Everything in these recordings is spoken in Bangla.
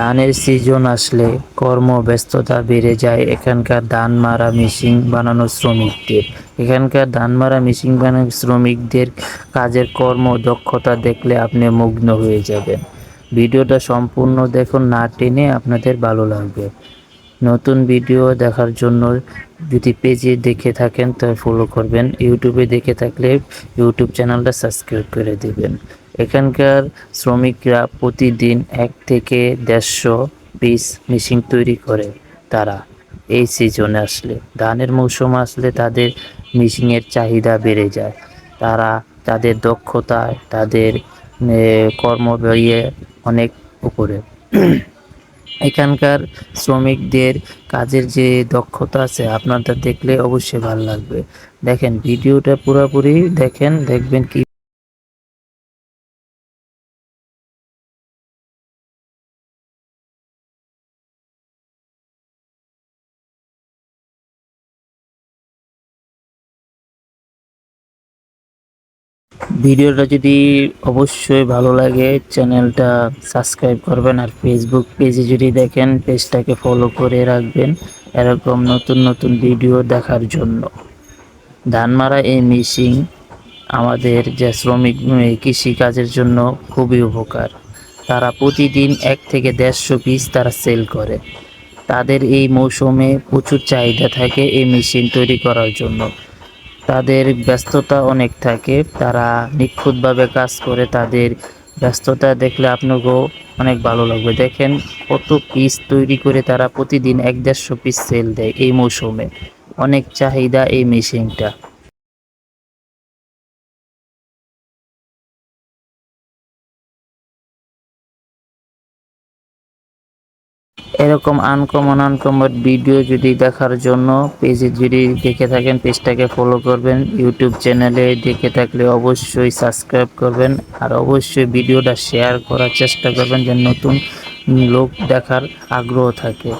ধানের সিজন আসলে কর্মব্যস্ততা বেড়ে যায়। এখানকার ধান মারা মেশিন বানানো শ্রমিকদের। এখানকার ধান মারা মেশিন বানানো শ্রমিকদের কাজের কর্ম দক্ষতা দেখলে আপনি মুগ্ধ হয়ে যাবেন। ভিডিওটা সম্পূর্ণ দেখুন, না টেনে আপনাদের ভালো লাগবে। নতুন ভিডিও দেখার জন্য যদি পেজে দেখে থাকেন তো ফলো করবেন। ইউটিউবে দেখে থাকলে ইউটিউব চ্যানেলটা সাবস্ক্রাইব করে দেবেন। এখানকার শ্রমিকরা প্রতিদিন এক থেকে দেড়শো পিস মেশিন তৈরি করে তারা। এই সিজনে আসলে, ধানের মৌসুম আসলে তাদের মেশিনের চাহিদা বেড়ে যায়। তারা তাদের দক্ষতায়, তাদের কর্ম বেরিয়ে অনেক উপরে। এখানকার শ্রমিকদের কাজের যে দক্ষতা আছে, আপনাদের দেখলে অবশ্যই ভালো লাগবে। দেখেন, ভিডিওটা পুরোপুরি দেখেন, দেখবেন কি ভিডিওটা যদি অবশ্যই ভালো লাগে, চ্যানেলটা সাবস্ক্রাইব করবেন আর ফেসবুক পেজে যদি দেখেন পেজটাকে ফলো করে রাখবেন এরকম নতুন নতুন ভিডিও দেখার জন্য। ধান মারা এই মেশিন আমাদের যে শ্রমিক কৃষিকাজের জন্য খুবই উপকার। তারা প্রতিদিন এক থেকে দেড়শো পিস তারা সেল করে। তাদের এই মৌসুমে প্রচুর চাহিদা থাকে এই মেশিন তৈরি করার জন্য। তাদের ব্যস্ততা অনেক থাকে। তারা নিখুঁতভাবে কাজ করে, তাদের ব্যস্ততা দেখলে আপনাকেও অনেক ভালো লাগবে। দেখেন কত পিস তৈরি করে তারা প্রতিদিন এক দেড়শো পিস সেল দেয় এই মৌসুমে। অনেক চাহিদা এই মেশিনটা এরকম আনকমন আনকমন ভিডিও যদি দেখার জন্য পেজে যদি দেখে থাকেন পেজটাকে ফলো করবেন ইউটিউব চ্যানেলে দেখে থাকলে অবশ্যই সাবস্ক্রাইব করবেন আর অবশ্যই ভিডিওটা শেয়ার করার চেষ্টা করবেন যেন নতুন লোক দেখার আগ্রহ থাকে।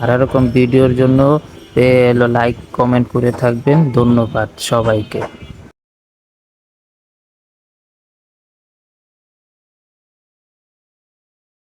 আর এরকম ভিডিওর জন্য লাইক কমেন্ট করে থাকবেন। ধন্যবাদ সবাইকে।